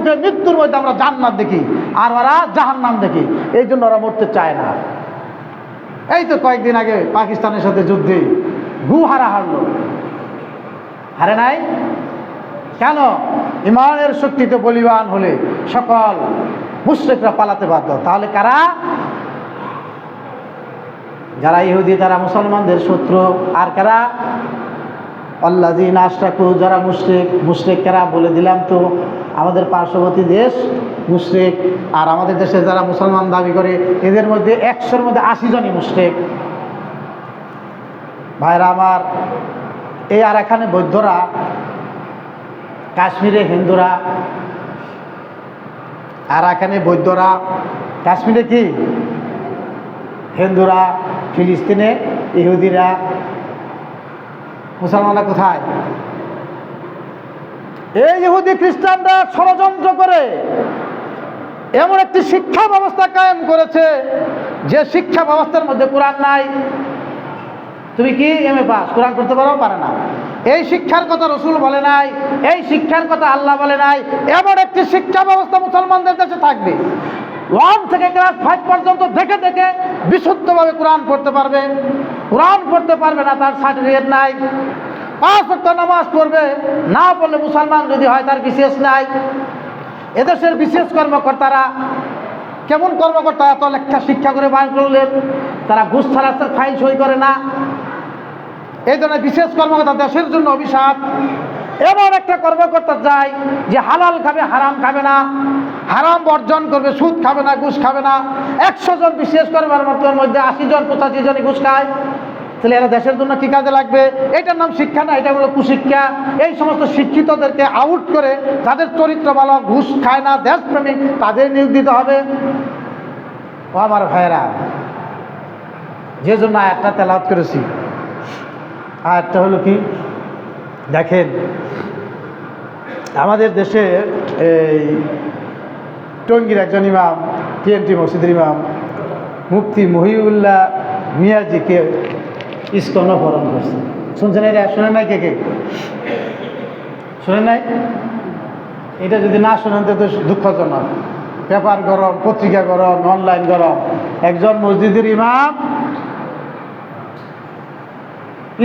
মুখে মৃত্যুর মধ্যে আমরা জান্নাত দেখি, আর ওরা জাহান্নাম দেখি। এই জন্য ওরা মরতে চায় না। এই তো কয়েকদিন আগে পাকিস্তানের সাথে যুদ্ধে গু হারা হারলো। হারে নাই? কেন? ইমানের শক্তিতে বলিবান হলে সকল মুশ্রিকরা পালাতে বাধ্য। তাহলে কারা? যারা ইহুদি, তারা মুসলমানদের শত্রু। আর কারা? আল্লাদিন আশরাকু, যারা মুশরিক কারা বলে দিলাম তো, আমাদের পার্শ্ববর্তী দেশ মুশরিক আর আমাদের দেশে যারা মুসলমান দাবি করে, এদের মধ্যে একশোর মধ্যে আশি জনই মুশরিক। ভাইরা আমার, এই আর এখানে বৌদ্ধরা, কাশ্মীরে হিন্দুরা, আর এখানে বৌদ্ধরা, কাশ্মীরে কি? হিন্দুরা, ফিলিস্তিনে, ইহুদিরা মুসলমানরা কোথায়? এই ইহুদি খ্রিস্টানরা ষড়যন্ত্র করে এমন একটি শিক্ষা ব্যবস্থা কায়েম করেছে যে শিক্ষা ব্যবস্থার মধ্যে কোরআন নাই। তুমি কি এম এ পাস কোরআন করতে পারো? পারে না। এই শিক্ষার কথা রসুল বলে নাই, এই শিক্ষার কথা আল্লাহ বলে নাই, এমন একটি শিক্ষা ব্যবস্থা মুসলমানদের দেশে থাকবে। ওয়ান থেকে ক্লাস ফাইভ পর্যন্ত দেখে দেখে বিশুদ্ধভাবে কোরআন পড়তে পারবে। কোরআন পড়তে পারবে না, তার সার্টিফিকেট নাই। পাঁচ নামাজ পড়বে, না পড়লে মুসলমান যদি হয়, তার বিশেষ নাই। এদেশের বিশেষ কর্মকর্তারা কেমন কর্মকর্তা? এত লেখা শিক্ষা করে বার করলেন। তারা ঘুষ ছাড়া ফাইল সই করে না। এই ধরনের বিশেষ কর্মকর্তা দেশের জন্য অভিশাপ। এমন একটা কর্মকর্তা যায় যে হালাল খাবে, হারাম খাবে না। হারাম বর্জন করবে, সুদ খাবে না, ঘুষ খাবে না। একশো জন বিশেষ কর্মকর্তার মধ্যে আশি জন, পঁচাশি জনই ঘুষ খায়। তাহলে এরা দেশের জন্য কি কাজে লাগবে? এটার নাম শিক্ষা না, এটা হলো কুশিক্ষা। এই সমস্ত শিক্ষিতদেরকে আউট করে যাদের চরিত্র ভালো, ঘুষ খায় না, দেশপ্রেমিক, তাদের নিয়োগ দিতে হবে। ও আমার ভাইয়েরা, যে জন্য একটা তেলাওয়াত করেছি। আয়াতটা হলো কি? দেখেন, আমাদের দেশে এই টঙ্গির একজন ইমাম টিএনটি মসজিদের ইমাম, মুফতি মহিউল্লাহ মিয়াজিকে ইস্কন অপহরণ করছে। শুনছেন এটা? শোনেন নাই কে কে? শোনেন নাই? এটা যদি না শোনেন তো দুঃখজনক। পেপার গরম, পত্রিকা গরম, অনলাইন গরম। একজন মসজিদের ইমাম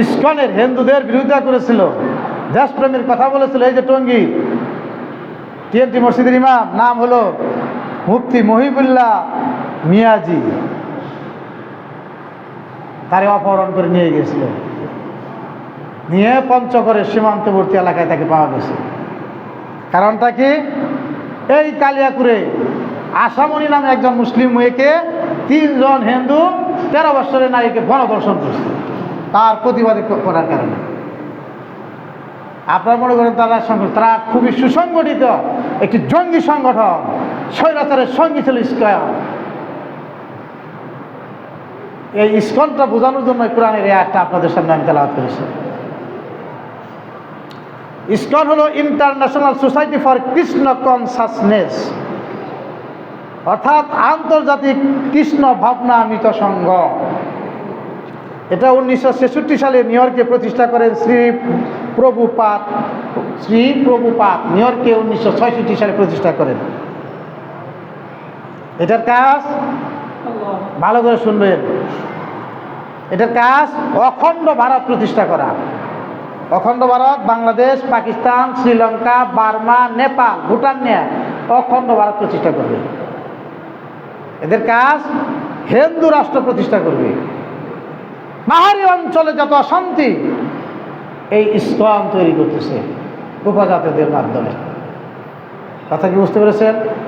ইস্কনের হিন্দুদের বিরোধিতা করেছিল। দেশপ্রেমের কথা বলেছিল এই যে টঙ্গী। টিএনটি মসজিদের ইমাম, নাম হলো মুফতি মহিবুল্লাহ মিয়াজি। তারে অপহরণ করে নিয়ে গেছিল নিয়ে পঞ্চগড়ের সীমান্তবর্তী এলাকায় তাকে পাওয়া গেছে। কারণটা কি? এই কালিয়াকুরে আসামনি নামে একজন মুসলিম মেয়েকে তিনজন হিন্দু তেরো বছরের নারীকে গণধর্ষণ করছে। তার প্রতিবাদে করার কারণে। আপনার মনে করেন তারা তারা খুবই সুসংগঠিত একটি জঙ্গি সংগঠন, স্বৈরাচারের সঙ্গী ছিল ইস্কন এই ইস্কনটা বোঝানোর জন্য কোরআনের একটা আপনাদের সামনে আমি তেলাওয়াত করেছি। ইস্কন হলো international society for Krishna consciousness. অর্থাৎ আন্তর্জাতিক কৃষ্ণ ভাবনামিত সংঘ। এটা উনিশশো ছেষট্টি সালে নিউ ইয়র্কে প্রতিষ্ঠা করেন শ্রী প্রভুপাত শ্রী প্রভুপাত নিউ ইয়র্কে উনিশশো ছয়ষট্টি সালে প্রতিষ্ঠা করেন। এটার কাজ? ভালো করে শুনবেন। এটার কাজ অখণ্ড ভারত প্রতিষ্ঠা করা। অখণ্ড ভারত বাংলাদেশ পাকিস্তান শ্রীলঙ্কা বার্মা নেপাল ভুটান নিয়ে অখণ্ড ভারত প্রতিষ্ঠা করবে। এদের কাজ হিন্দু রাষ্ট্র প্রতিষ্ঠা করবে। পাহাড়ি অঞ্চলে যত অশান্তি এই ইসলাম তৈরি করতেছে উপজাতিদের মাধ্যমে। কথা কি বুঝতে পেরেছেন?